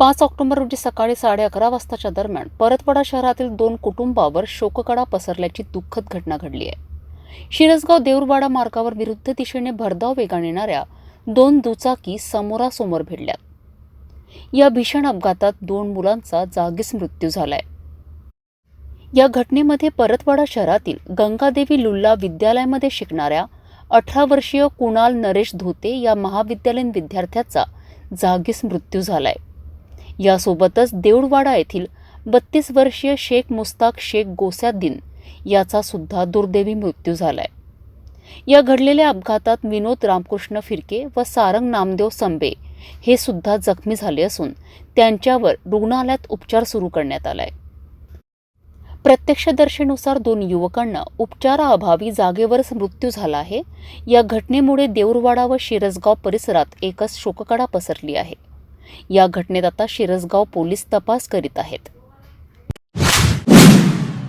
पाच ऑक्टोबर रोजी सकाळी साडे अकरा वाजताच्या दरम्यान परतवाडा शहरातील दोन कुटुंबावर शोककडा पसरल्याची दुःखद घटना घडली आहे. शिरसगाव देऊरवाडा मार्गावर विरुद्ध दिशेने भरधाव वेगाने येणाऱ्या दोन दुचाकी समोरासमोर भिडल्यात. या भीषण अपघातात दोन मुलांचा जागीच मृत्यू झालाय. या घटनेमध्ये परतवाडा शहरातील गंगादेवी लुल्ला विद्यालयामध्ये शिकणाऱ्या अठरा वर्षीय कुणाल नरेश धोते या महाविद्यालयीन विद्यार्थ्याचा जागीच मृत्यू झालाय. यासोबतच देऊळवाडा येथील बत्तीस वर्षीय शेख मुस्ताक शेख गोस्याद्दीन याचा सुद्धा दुर्दैवी मृत्यू झालाय. या घडलेल्या अपघातात विनोद रामकृष्ण फिरके व सारंग नामदेव संबे हे सुद्धा जखमी झाले असून त्यांच्यावर रुग्णालयात उपचार सुरू करण्यात आलाय. प्रत्यक्षदर्शीनुसार दोन युवकांना उपचाराअभावी जागेवरच मृत्यू झाला आहे. या घटनेमुळे देऊरवाडा व शिरसगाव परिसरात एकच शोककडा पसरली आहे. या घटनेत आता शिरसगाव पोलीस तपास करीत आहेत.